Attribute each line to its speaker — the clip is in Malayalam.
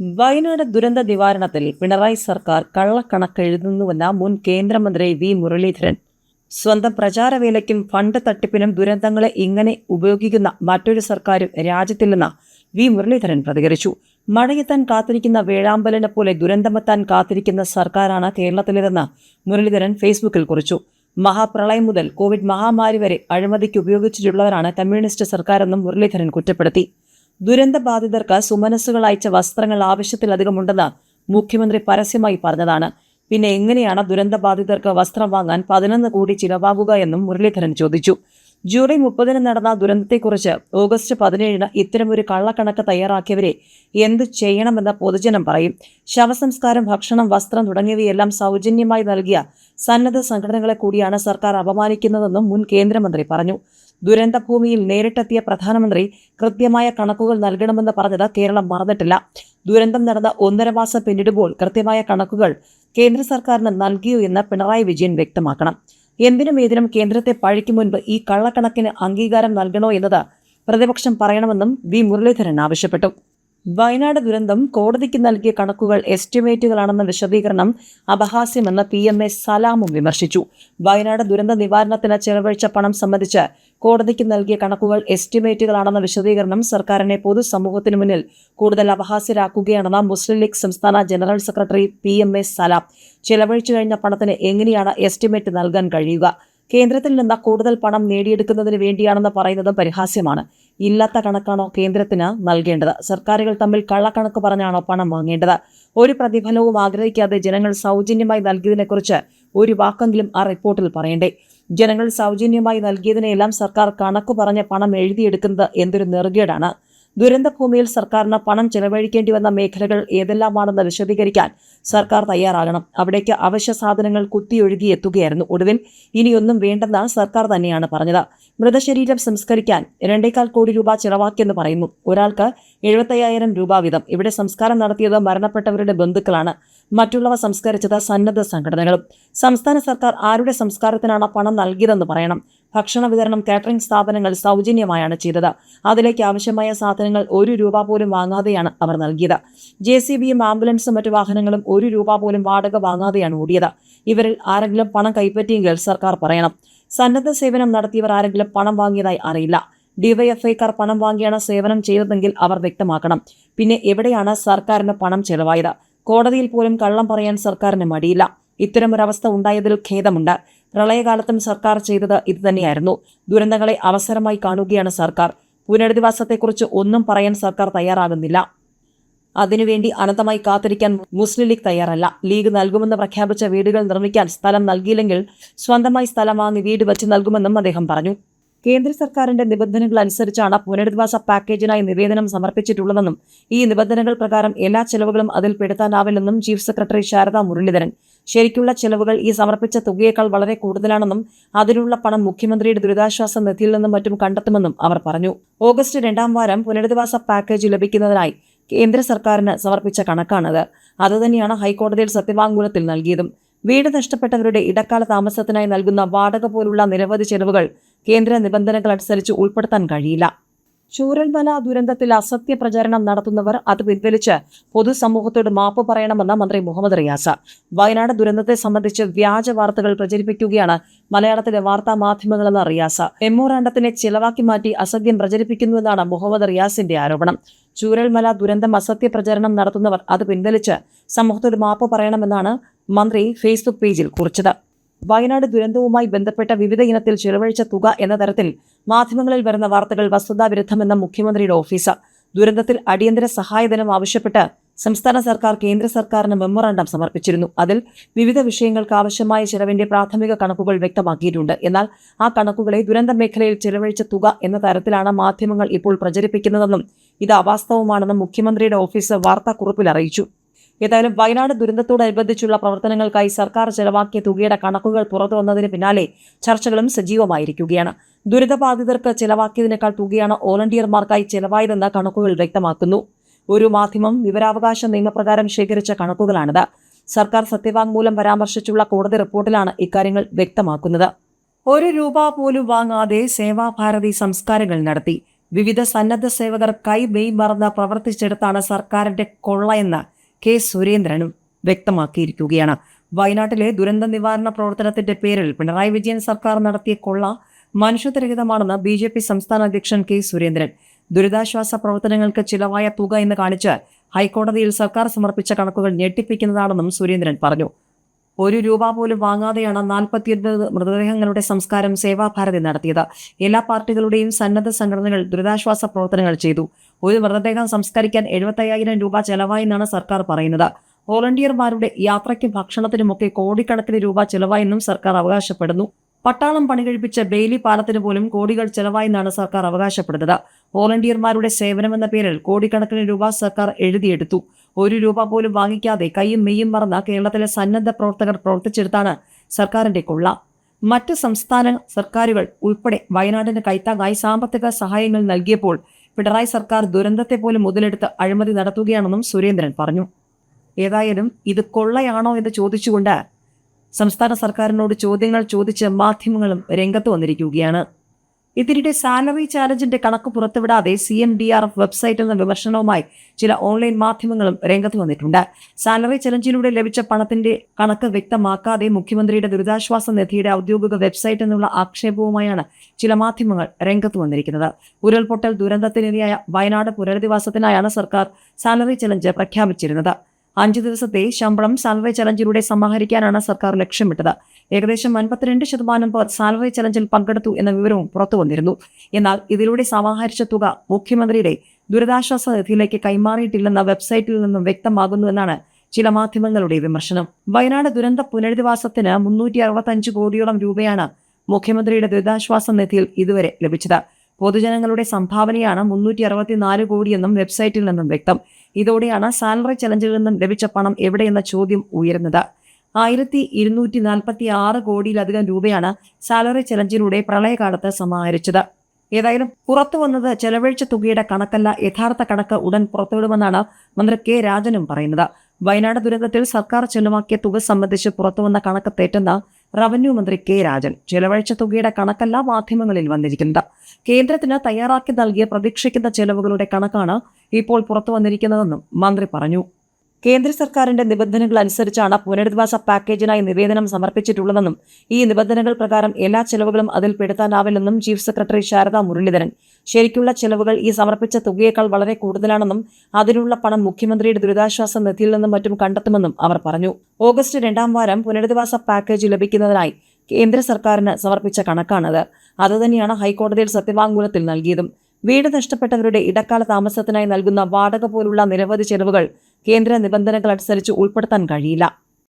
Speaker 1: വയനാട് ദുരന്ത നിവാരണത്തിൽ പിണറായി സർക്കാർ കള്ളക്കണക്കെഴുതുന്നുവെന്ന മുൻ കേന്ദ്രമന്ത്രി വി മുരളീധരൻ. സ്വന്തം പ്രചാരവേലയ്ക്കും ഫണ്ട് തട്ടിപ്പിനും ദുരന്തങ്ങളെ ഇങ്ങനെ ഉപയോഗിക്കുന്ന മറ്റൊരു സർക്കാരും രാജ്യത്തില്ലെന്ന് വി മുരളീധരൻ പ്രതികരിച്ചു. മഴയെത്താൻ കാത്തിരിക്കുന്ന വേഴാമ്പലിനെ പോലെ ദുരന്തമെത്താൻ കാത്തിരിക്കുന്ന സർക്കാരാണ് കേരളത്തിലേതെന്ന് മുരളീധരൻ ഫേസ്ബുക്കിൽ കുറിച്ചു. മഹാപ്രളയം മുതൽ കോവിഡ് മഹാമാരി വരെ അഴിമതിക്ക് ഉപയോഗിച്ചിട്ടുള്ളവരാണ് കമ്മ്യൂണിസ്റ്റ് സർക്കാരെന്നും മുരളീധരൻ കുറ്റപ്പെടുത്തി. ദുരന്തബാധിതർക്ക് സുമനസ്സുകൾ അയച്ച വസ്ത്രങ്ങൾ ആവശ്യത്തിലധികമുണ്ടെന്ന് മുഖ്യമന്ത്രി പരസ്യമായി പറഞ്ഞതാണ്. പിന്നെ എങ്ങനെയാണ് ദുരന്തബാധിതർക്ക് വസ്ത്രം വാങ്ങാൻ പതിനൊന്ന് കോടി ചിലവാകുക എന്നും മുരളീധരൻ ചോദിച്ചു. ജൂലൈ മുപ്പതിന് നടന്ന ദുരന്തത്തെക്കുറിച്ച് ഓഗസ്റ്റ് പതിനേഴിന് ഇത്തരമൊരു കള്ളക്കണക്ക് തയ്യാറാക്കിയവരെ എന്തു ചെയ്യണമെന്ന് പൊതുജനം പറയും. ശവസംസ്കാരം ഭക്ഷണം വസ്ത്രം തുടങ്ങിയവയെല്ലാം സൗജന്യമായി നൽകിയ സന്നദ്ധ സംഘടനകളെ കൂടിയാണ് സർക്കാർ അപമാനിക്കുന്നതെന്നും മുൻ കേന്ദ്രമന്ത്രി പറഞ്ഞു. ദുരന്തഭൂമിയിൽ നേരിട്ടെത്തിയ പ്രധാനമന്ത്രി കൃത്യമായ കണക്കുകൾ നൽകണമെന്ന് പറഞ്ഞത് കേരളം മറന്നിട്ടില്ല. ദുരന്തം നടന്ന ഒന്നര മാസം പിന്നിടുമ്പോൾ കൃത്യമായ കണക്കുകൾ കേന്ദ്ര സർക്കാരിന് നൽകിയോ എന്ന് പിണറായി വിജയൻ വ്യക്തമാക്കണം. എന്തിനും ഏതിനും കേന്ദ്രത്തെ പഴിക്കും മുൻപ് ഈ കള്ളക്കണക്കിന് അംഗീകാരം നൽകണോ എന്നത് പ്രതിപക്ഷം പറയണമെന്നും വി. മുരളീധരൻ ആവശ്യപ്പെട്ടു. വയനാട് ദുരന്തം കോടതിക്ക് നൽകിയ കണക്കുകൾ എസ്റ്റിമേറ്റുകളാണെന്ന വിശദീകരണം അപഹാസ്യമെന്ന് പി എം എ സലാമും വിമർശിച്ചു. വയനാട് ദുരന്ത നിവാരണത്തിന് ചെലവഴിച്ച പണം സംബന്ധിച്ച് കോടതിക്ക് നൽകിയ കണക്കുകൾ എസ്റ്റിമേറ്റുകളാണെന്ന വിശദീകരണം സർക്കാരിനെ പൊതുസമൂഹത്തിനു മുന്നിൽ കൂടുതൽ അപഹാസ്യരാക്കുകയാണെന്ന് മുസ്ലിം ലീഗ് സംസ്ഥാന general secretary P M A Salam. ചെലവഴിച്ചു കഴിഞ്ഞ പണത്തിന് എങ്ങനെയാണ് എസ്റ്റിമേറ്റ് നൽകാൻ കഴിയുക? കേന്ദ്രത്തിൽ നിന്ന് കൂടുതൽ പണം നേടിയെടുക്കുന്നതിന് വേണ്ടിയാണെന്ന് പറയുന്നത് പരിഹാസ്യമാണ്. ഇല്ലാത്ത കണക്കാണോ കേന്ദ്രത്തിന് നൽകേണ്ടത്? സർക്കാരുകൾ തമ്മിൽ കള്ളക്കണക്ക് പറഞ്ഞാണോ പണം വാങ്ങേണ്ടത്? ഒരു പ്രതിഫലവും ആഗ്രഹിക്കാതെ ജനങ്ങൾ സൗജന്യമായി നൽകിയതിനെക്കുറിച്ച് ഒരു വാക്കെങ്കിലും ആ റിപ്പോർട്ടിൽ പറയണ്ടേ? ജനങ്ങൾ സൗജന്യമായി നൽകിയതിനെല്ലാം സർക്കാർ കണക്കു പറഞ്ഞ പണം എഴുതിയെടുക്കുന്നത് എന്തൊരു നെറുകേടാണ്. ദുരന്തഭൂമിയിൽ സർക്കാരിന് പണം ചെലവഴിക്കേണ്ടി വന്ന മേഖലകൾ ഏതെല്ലാമാണെന്ന് വിശദീകരിക്കാൻ സർക്കാർ തയ്യാറാകണം. അവിടേക്ക് അവശ്യ സാധനങ്ങൾ കുത്തിയൊഴുകി എത്തുകയായിരുന്നു ഒടുവിൽ. ഇനിയൊന്നും വേണ്ടെന്നാണ് സർക്കാർ തന്നെയാണ് പറഞ്ഞത്. മൃതശരീരം സംസ്കരിക്കാൻ രണ്ടേകാൽ കോടി രൂപ ചെലവാക്കിയെന്ന് പറയുന്നു. ഒരാൾക്ക് എഴുപത്തയ്യായിരം രൂപ വീതം. ഇവിടെ സംസ്കാരം നടത്തിയത് മരണപ്പെട്ടവരുടെ ബന്ധുക്കളാണ്. മറ്റുള്ളവ സംസ്കരിച്ചത് സന്നദ്ധ സംഘടനകളും. സംസ്ഥാന സർക്കാർ ആരുടെ സംസ്കാരത്തിനാണ് പണം നൽകിയതെന്ന് പറയണം. ഭക്ഷണ വിതരണം കാറ്ററിംഗ് സ്ഥാപനങ്ങൾ സൗജന്യമായാണ് ചെയ്തത്. അതിലേക്ക് ആവശ്യമായ സാധനങ്ങൾ ഒരു രൂപ പോലും വാങ്ങാതെയാണ് അവർ നൽകിയത്. ജെ സി ബിയും ആംബുലൻസും മറ്റു വാഹനങ്ങളും ഒരു രൂപ പോലും വാടക വാങ്ങാതെയാണ് ഓടിയത്. ഇവരിൽ ആരെങ്കിലും പണം കൈപ്പറ്റിയെങ്കിൽ സർക്കാർ പറയണം. സന്നദ്ധ സേവനം നടത്തിയവർ ആരെങ്കിലും പണം വാങ്ങിയതായി അറിയില്ല. ഡിവൈഎഫ്ഐക്കാർ പണം വാങ്ങിയാണ് സേവനം ചെയ്തതെങ്കിൽ അവർ വ്യക്തമാക്കണം. പിന്നെ എവിടെയാണ് സർക്കാരിന് പണം ചെലവായത്? കോടതിയിൽ പോലും കള്ളം പറയാൻ സർക്കാരിന് മടിയില്ല. ഇത്തരമൊരവസ്ഥ ഉണ്ടായതിൽ ഖേദമുണ്ട്. പ്രളയകാലത്തും സർക്കാർ ചെയ്തത് ഇതുതന്നെയായിരുന്നു. ദുരന്തങ്ങളെ അവസരമായി കാണുകയാണ് സർക്കാർ. പുനരധിവാസത്തെക്കുറിച്ച് ഒന്നും പറയാൻ സർക്കാർ തയ്യാറാകുന്നില്ല. അതിനുവേണ്ടി അനന്തമായി കാത്തിരിക്കാൻ മുസ്ലിം ലീഗ് തയ്യാറല്ല. ലീഗ് നൽകുമെന്ന് പ്രഖ്യാപിച്ച വീടുകൾ നിർമ്മിക്കാൻ സ്ഥലം നൽകിയില്ലെങ്കിൽ സ്വന്തമായി സ്ഥലം വാങ്ങി വീട് വച്ച് നൽകുമെന്നും അദ്ദേഹം പറഞ്ഞു. കേന്ദ്ര സർക്കാരിന്റെ നിബന്ധനകൾ അനുസരിച്ചാണ് പുനരധിവാസ പാക്കേജിനായി നിവേദനം സമർപ്പിച്ചിട്ടുള്ളതെന്നും ഈ നിബന്ധനകൾ പ്രകാരം എല്ലാ ചെലവുകളും അതിൽ പെടുത്താനാവില്ലെന്നും ചീഫ് സെക്രട്ടറി ശാരദാ മുരളീധരൻ. ശരിക്കുള്ള ചെലവുകൾ ഈ സമർപ്പിച്ച തുകയേക്കാൾ വളരെ കൂടുതലാണെന്നും അതിനുള്ള പണം മുഖ്യമന്ത്രിയുടെ ദുരിതാശ്വാസ നിധിയിൽ നിന്നും മറ്റും കണ്ടെത്തുമെന്നും അവർ പറഞ്ഞു. ഓഗസ്റ്റ് രണ്ടാം വാരം പുനരധിവാസ പാക്കേജ് ലഭിക്കുന്നതിനായി കേന്ദ്ര സർക്കാരിന് സമർപ്പിച്ച കണക്കാണത്. അതുതന്നെയാണ് ഹൈക്കോടതിയിൽ സത്യവാങ്മൂലത്തിൽ നൽകിയതും. വീട് നഷ്ടപ്പെട്ടവരുടെ ഇടക്കാല താമസത്തിനായി നൽകുന്ന വാടക പോലുള്ള നിരവധി ചെലവുകൾ കേന്ദ്ര നിബന്ധനകൾ അനുസരിച്ച് ഉൾപ്പെടുത്താൻ കഴിയില്ല. ചൂരൽമല ദുരന്തത്തിൽ അസത്യ പ്രചാരണം നടത്തുന്നവർ അത് പിൻവലിച്ച് പൊതുസമൂഹത്തോട് മാപ്പ് പറയണമെന്ന് മന്ത്രി മുഹമ്മദ് റിയാസ്. വയനാട് ദുരന്തത്തെ സംബന്ധിച്ച് വ്യാജ വാർത്തകൾ പ്രചരിപ്പിക്കുകയാണ് മലയാളത്തിലെ വാർത്താ മാധ്യമങ്ങളെന്ന റിയാസ്. മെമ്മോറാണ്ടത്തിനെ ചിലവാക്കി മാറ്റി അസത്യം പ്രചരിപ്പിക്കുന്നുവെന്നാണ് മുഹമ്മദ് റിയാസിന്റെ ആരോപണം. ചൂരൽമല ദുരന്തം അസത്യ പ്രചരണം നടത്തുന്നവർ അത് പിൻവലിച്ച് സമൂഹത്തോട് മാപ്പ് പറയണമെന്നാണ് മന്ത്രി ഫേസ്ബുക്ക് പേജിൽ കുറിച്ചത്. വയനാട് ദുരന്തവുമായി ബന്ധപ്പെട്ട വിവിധ ഇനത്തിൽ ചെലവഴിച്ച തുക എന്ന തരത്തിൽ മാധ്യമങ്ങളിൽ വരുന്ന വാർത്തകൾ വസ്തുതാവിരുദ്ധമെന്ന മുഖ്യമന്ത്രിയുടെ ഓഫീസ്. ദുരന്തത്തിൽ അടിയന്തര സഹായധനം ആവശ്യപ്പെട്ട് സംസ്ഥാന സർക്കാർ കേന്ദ്ര സർക്കാരിന് മെമ്മോറാണ്ടം സമർപ്പിച്ചിരുന്നു. അതിൽ വിവിധ വിഷയങ്ങൾക്ക് ആവശ്യമായ ചെലവിന്റെ പ്രാഥമിക കണക്കുകൾ വ്യക്തമാക്കിയിട്ടുണ്ട്. എന്നാൽ ആ കണക്കുകളെ ദുരന്ത മേഖലയിൽ ചെലവഴിച്ച തുക എന്ന തരത്തിലാണ് മാധ്യമങ്ങൾ ഇപ്പോൾ പ്രചരിപ്പിക്കുന്നതെന്നും ഇത് അവാസ്തവമാണെന്നും മുഖ്യമന്ത്രിയുടെ ഓഫീസ് വാർത്താക്കുറിപ്പിൽ അറിയിച്ചു. ഏതായാലും വയനാട് ദുരന്തത്തോടനുബന്ധിച്ചുള്ള പ്രവർത്തനങ്ങൾക്കായി സർക്കാർ ചെലവാക്കിയ തുകയുടെ കണക്കുകൾ പുറത്തു വന്നതിന് പിന്നാലെ ചർച്ചകളും സജീവമായിരിക്കുകയാണ്. ദുരിതബാധിതർക്ക് ചെലവാക്കിയതിനേക്കാൾ തുകയാണ് വോളണ്ടിയർമാർക്കായി ചെലവായതെന്ന് കണക്കുകൾ വ്യക്തമാക്കുന്നു. ഒരു മാധ്യമം വിവരാവകാശ നിയമപ്രകാരം ശേഖരിച്ച കണക്കുകളാണിത്. സർക്കാർ സത്യവാങ്മൂലം പരാമർശിച്ചുള്ള കോടതി റിപ്പോർട്ടിലാണ് ഇക്കാര്യങ്ങൾ വ്യക്തമാക്കുന്നത്. ഒരു രൂപ പോലും വാങ്ങാതെ സേവാഭാരതി സംസ്കാരങ്ങൾ നടത്തി. വിവിധ സന്നദ്ധ സേവകർ കൈ മെയ് മറന്ന് പ്രവർത്തിച്ചെടുത്താണ് സർക്കാരിന്റെ കൊള്ളയെന്ന് കെ സുരേന്ദ്രനും വ്യക്തമാക്കിയിരിക്കുകയാണ്. വയനാട്ടിലെ ദുരന്ത നിവാരണ പ്രവർത്തനത്തിന്റെ പേരിൽ പിണറായി വിജയൻ സർക്കാർ നടത്തിയ കൊള്ള മനുഷ്യത്വരഹിതമാണെന്ന് ബി ജെ പി സംസ്ഥാന അധ്യക്ഷൻ കെ സുരേന്ദ്രൻ. ദുരിതാശ്വാസ പ്രവർത്തനങ്ങൾക്ക് ചിലവായ തുക എന്ന് കാണിച്ച് ഹൈക്കോടതിയിൽ സർക്കാർ സമർപ്പിച്ച കണക്കുകൾ ഞെട്ടിപ്പിക്കുന്നതാണെന്നും സുരേന്ദ്രൻ പറഞ്ഞു. ഒരു രൂപ പോലും വാങ്ങാതെയാണ് നാൽപ്പത്തിയൊൻപത് മൃതദേഹങ്ങളുടെ സംസ്കാരം സേവാഭാരതി നടത്തിയത്. എല്ലാ പാർട്ടികളുടെയും സന്നദ്ധ സംഘടനകൾ ദുരിതാശ്വാസ പ്രവർത്തനങ്ങൾ ചെയ്തു. ഒരു മൃതദേഹം സംസ്കരിക്കാൻ എഴുപത്തയ്യായിരം രൂപ ചെലവായെന്നാണ് സർക്കാർ പറയുന്നത്. വോളണ്ടിയർമാരുടെ യാത്രയ്ക്കും ഭക്ഷണത്തിനുമൊക്കെ കോടിക്കണക്കിന് രൂപ ചെലവായെന്നും സർക്കാർ അവകാശപ്പെടുന്നു. പട്ടാളം പണികഴിപ്പിച്ച ബെയിലി പാലത്തിന് പോലും കോടികൾ ചെലവായെന്നാണ് സർക്കാർ അവകാശപ്പെടുന്നത്. വോളണ്ടിയർമാരുടെ സേവനമെന്ന പേരിൽ കോടിക്കണക്കിന് രൂപ സർക്കാർ എഴുതിയെടുത്തു. ഒരു രൂപ പോലും വാങ്ങിക്കാതെ കൈയും മെയ്യും മറന്ന കേരളത്തിലെ സന്നദ്ധ പ്രവർത്തകർ പ്രവർത്തിച്ചെടുത്താണ് സർക്കാരിന്റെ കൊള്ള. മറ്റ് സംസ്ഥാന സർക്കാരുകൾ ഉൾപ്പെടെ വയനാടിന് കൈത്താങ്ങായി സാമ്പത്തിക സഹായങ്ങൾ നൽകിയപ്പോൾ പിണറായി സർക്കാർ ദുരന്തത്തെ പോലും മുതലെടുത്ത് അഴിമതി നടത്തുകയാണെന്നും സുരേന്ദ്രൻ പറഞ്ഞു. ഏതായാലും ഇത് കൊള്ളയാണോ എന്ന് ചോദിച്ചുകൊണ്ട് സംസ്ഥാന സർക്കാരിനോട് ചോദ്യങ്ങൾ ചോദിച്ച് മാധ്യമങ്ങളും രംഗത്ത് വന്നിരിക്കുകയാണ്. ഇതിനിടെ സാലറി ചാലഞ്ചിന്റെ കണക്ക് പുറത്തുവിടാതെ C M D R F website എന്ന വിമർശനവുമായി ചില ഓൺലൈൻ മാധ്യമങ്ങളും രംഗത്ത് വന്നിട്ടുണ്ട്. സാലറി ചലഞ്ചിലൂടെ ലഭിച്ച പണത്തിന്റെ കണക്ക് വ്യക്തമാക്കാതെ മുഖ്യമന്ത്രിയുടെ ദുരിതാശ്വാസ നിധിയുടെ ഔദ്യോഗിക വെബ്സൈറ്റ് എന്നുള്ള ആക്ഷേപവുമായാണ് ചില മാധ്യമങ്ങൾ രംഗത്ത് വന്നിരിക്കുന്നത്. ഉരുൾപൊട്ടൽ ദുരന്തത്തിനിരയായ വയനാട് പുനരധിവാസത്തിനായാണ് സർക്കാർ സാലറി ചലഞ്ച് പ്രഖ്യാപിച്ചിരുന്നത്. അഞ്ച് ദിവസത്തെ ശമ്പളം സാലറി ചലഞ്ചിലൂടെ സമാഹരിക്കാനാണ് സർക്കാർ ലക്ഷ്യമിട്ടത്. ഏകദേശം അൻപത്തിരണ്ട് ശതമാനം പേർ സാലറി ചലഞ്ചിൽ പങ്കെടുത്തു എന്ന വിവരവും പുറത്തു വന്നിരുന്നു. എന്നാൽ ഇതിലൂടെ സമാഹരിച്ച തുക മുഖ്യമന്ത്രിയുടെ ദുരിതാശ്വാസ നിധിയിലേക്ക് കൈമാറിയിട്ടില്ലെന്ന വെബ്സൈറ്റിൽ നിന്നും വ്യക്തമാകുന്നുവെന്നാണ് ചില മാധ്യമങ്ങളുടെ വിമർശനം. വയനാട് ദുരന്ത പുനരധിവാസത്തിന് മുന്നൂറ്റി അറുപത്തഞ്ച് കോടിയോളം രൂപയാണ് മുഖ്യമന്ത്രിയുടെ ദുരിതാശ്വാസ നിധിയിൽ ഇതുവരെ ലഭിച്ചത്. പൊതുജനങ്ങളുടെ സംഭാവനയാണ് മുന്നൂറ്റി അറുപത്തിനാല് കോടിയെന്നും വെബ്സൈറ്റിൽ നിന്നും വ്യക്തം. ഇതോടെയാണ് സാലറി ചലഞ്ചിൽ നിന്നും ലഭിച്ച പണം എവിടെയെന്ന ചോദ്യം ഉയരുന്നത്. ആയിരത്തി ഇരുന്നൂറ്റി നാൽപ്പത്തി ആറ് കോടിയിലധികം രൂപയാണ് സാലറി ചലഞ്ചിലൂടെ പ്രളയകാലത്ത് സമാഹരിച്ചത്. ഏതായാലും പുറത്തു വന്നത് ചെലവഴിച്ച തുകയുടെ കണക്കല്ല യഥാർത്ഥ കണക്ക് ഉടൻ പുറത്തുവിടുമെന്നാണ് മന്ത്രി കെ രാജനും പറയുന്നത്. വയനാട് ദുരന്തത്തിൽ സർക്കാർ ചെലവാക്കിയ തുക സംബന്ധിച്ച് പുറത്തുവന്ന കണക്ക് തെറ്റെന്ന് റവന്യൂ മന്ത്രി കെ രാജൻ. ചെലവഴിച്ച തുകയുടെ കണക്കല്ല മാധ്യമങ്ങളിൽ വന്നിരിക്കുന്നത്. കേന്ദ്രത്തിന് തയ്യാറാക്കി നൽകിയ പ്രതീക്ഷിക്കുന്ന ചെലവുകളുടെ കണക്കാണ് ഇപ്പോൾ പുറത്തു വന്നിരിക്കുന്നതെന്നും മന്ത്രി പറഞ്ഞു. കേന്ദ്ര സർക്കാരിന്റെ നിബന്ധനകൾ അനുസരിച്ചാണ് പുനരധിവാസ പാക്കേജിനായി നിവേദനം സമർപ്പിച്ചിട്ടുള്ളതെന്നും ഈ നിബന്ധനകൾ പ്രകാരം എല്ലാ ചെലവുകളും അതിൽ പെടുത്താനാവില്ലെന്നും ചീഫ് സെക്രട്ടറി ശാരദാ മുരളീധരൻ. ശരിക്കുള്ള ചെലവുകൾ ഈ സമർപ്പിച്ച തുകയേക്കാൾ വളരെ കൂടുതലാണെന്നും അതിനുള്ള പണം മുഖ്യമന്ത്രിയുടെ ദുരിതാശ്വാസ നിധിയിൽ നിന്നും മറ്റും കണ്ടെത്തുമെന്നും അവർ പറഞ്ഞു. ഓഗസ്റ്റ് രണ്ടാം വാരം പുനരധിവാസ പാക്കേജ് ലഭിക്കുന്നതിനായി കേന്ദ്ര സർക്കാരിന് സമർപ്പിച്ച കണക്കാണത്. അതുതന്നെയാണ് ഹൈക്കോടതിയിൽ സത്യവാങ്മൂലത്തിൽ നൽകിയതും. വീട് നഷ്ടപ്പെട്ടവരുടെ ഇടക്കാല താമസത്തിനായി നൽകുന്ന വാടക പോലുള്ള നിരവധി ചെലവുകൾ കേന്ദ്ര നിബന്ധനകൾ അനുസരിച്ച് ഉൾപ്പെടുത്താൻ കഴിയില്ല.